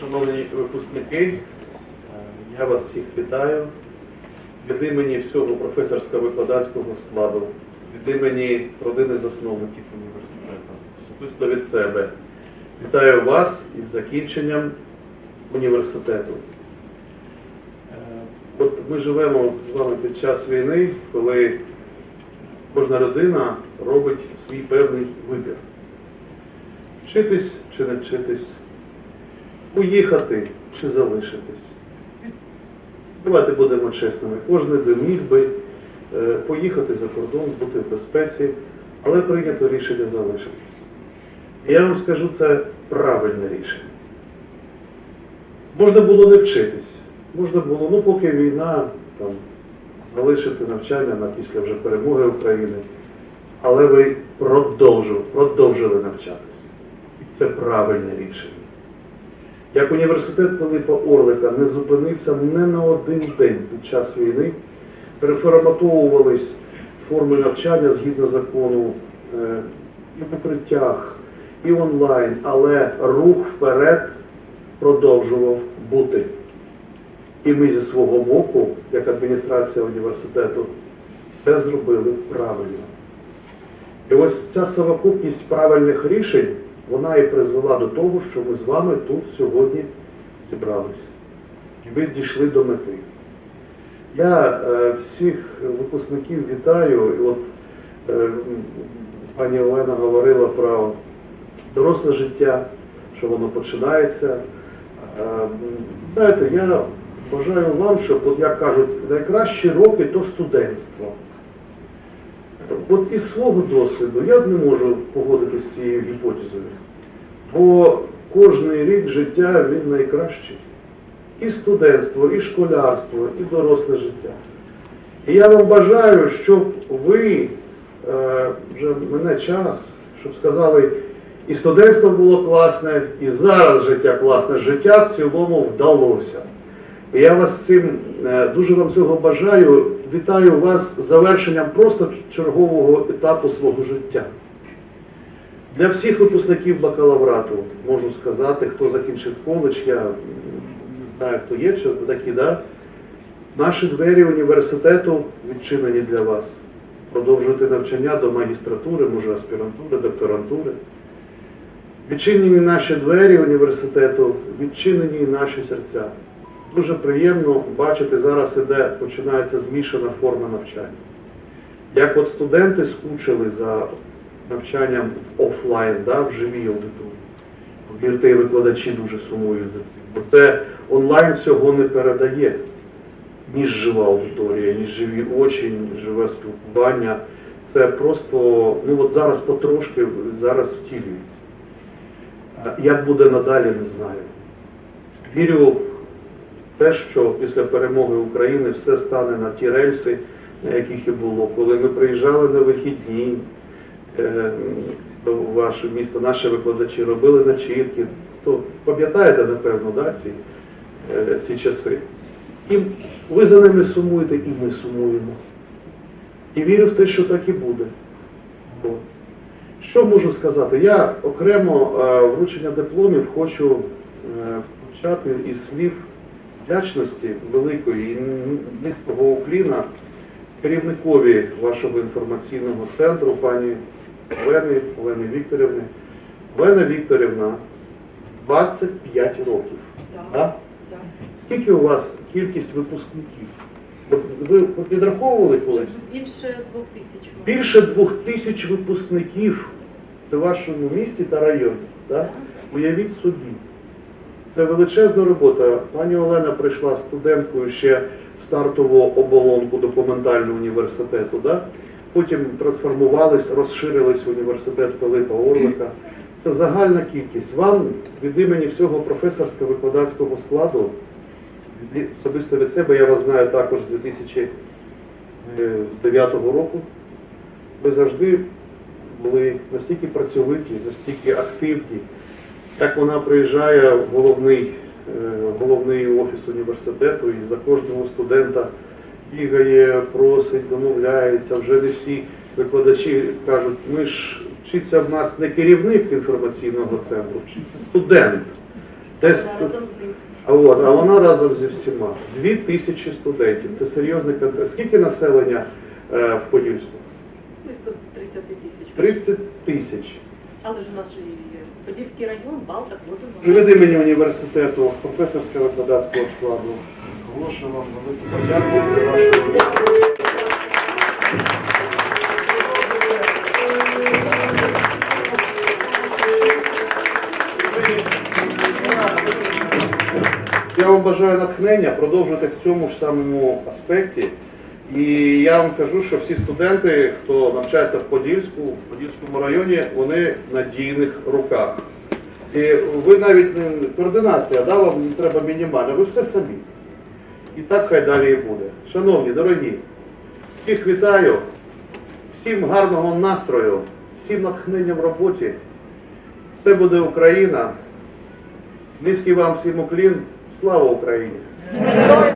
Шановні випускники, е, я вас всіх вітаю. Від імені всього професорсько-викладацького складу, від імені родини засновників університету, особисто від себе. Вітаю вас із закінченням університету. Е, От ми живемо з вами під час війни, коли кожна людина робить свій певний вибір. Вчитись чи не вчитись, уїхати чи залишитись. Давайте будемо чесними. Кожен би міг би е, поїхати за кордон, бути в безпеці, але прийнято рішення залишитись. Я вам скажу, це правильне рішення. Можна було не вчитись, можна було, ну поки війна, там, залишити навчання на після вже перемоги України, але ви продовжили, продовжили навчатись. І це правильне рішення. Як університет Пилипа Орлика не зупинився не на один день під час війни, переформатовувались форми навчання згідно закону е, і в укриттях, і онлайн, але рух вперед продовжував бути. І ми зі свого боку, як адміністрація університету, все зробили правильно. І ось ця совокупність правильних рішень, вона і призвела до того, що ми з вами тут сьогодні зібралися. І ви дійшли до мети. Я е, всіх випускників вітаю. І от е, пані Олена говорила про доросле життя, що воно починається. Е, Знаєте, я бажаю вам, щоб, от як кажуть, найкращі роки то студентство. От із свого досвіду я не можу погодитися з цією гіпотезою, бо кожний рік життя він найкращий. І студентство, і школярство, і доросле життя. І я вам бажаю, щоб ви е, вже мене час, щоб сказали, і студентство було класне, і зараз життя класне, життя в цілому вдалося. Я вас цим е, дуже вам цього бажаю. Вітаю вас з завершенням просто чергового етапу свого життя. Для всіх випускників бакалаврату можу сказати, хто закінчив коледж, я не знаю, хто є, чи такі, да? Наші двері університету відчинені для вас. Продовжуйте навчання до магістратури, може аспірантури, докторантури. Відчинені наші двері університету, відчинені наші серця. Дуже приємно бачити, зараз іде, починається змішана форма навчання. Як от студенти скучили за навчанням в офлайн, да, в живій аудиторії. Повірте, і викладачі дуже сумують за цим. Бо це онлайн цього не передає, ніж жива аудиторія, ніж живі очі, ніж живе спілкування. Це просто, ну от зараз потрошки, зараз втілюється. Як буде надалі, не знаю. Вірю те, що після перемоги України все стане на ті рельси, на яких і було. Коли ми приїжджали на вихідні е, до ваше місто, наші викладачі робили начітки, то пам'ятаєте, напевно, да, ці, е, ці часи. І ви за ними сумуєте, і ми сумуємо. І вірю в те, що так і буде. Що можу сказати? Я окремо е, вручення дипломів хочу почати із слів вдячності великої і низького укліна керівникові вашого інформаційного центру, пані Олени, Олени Вікторівни. Олена Вікторівна, 25 років. Так, Да? так. Скільки у вас кількість випускників? Ви підраховували колись? Більше двох тисяч. Більше двох тисяч випускників це в вашому місті та районі. Да? Уявіть собі. Це величезна робота. Пані Олена прийшла студенткою ще в стартову оболонку документального університету. Да? Потім трансформувались, розширились в університет Пилипа Орлика. Це загальна кількість. Вам від імені всього професорсько-викладацького складу, від- особисто від себе, я вас знаю також з 2009 року. Ви завжди були настільки працьовиті, настільки активні. Як вона приїжджає в головний, е, головний офіс університету і за кожного студента бігає, просить, домовляється. Вже не всі викладачі кажуть, ми ж вчиться в нас не керівник інформаційного центру, вчиться студент. Тест, а, от, а вона разом зі всіма. Дві тисячі студентів. Це серйозний контракт. Скільки населення е, в Подільську? Близько 30 тисяч. 30 тисяч. Але ж у нас є Подільський район, Балтак, вот воно. Приведи мені університету професорського викладацького складу. Оголошую вам велику подяку за вашу роботу. Я вам бажаю натхнення, продовжувати в цьому ж самому аспекті. І я вам кажу, що всі студенти, хто навчається в Подільську, в Подільському районі, вони в надійних руках. І ви навіть координація, да, вам треба мінімальна, ви все самі. І так хай далі і буде. Шановні, дорогі, всіх вітаю, всім гарного настрою, всім натхнення в роботі. Все буде Україна. Низький вам всім уклін. Слава Україні!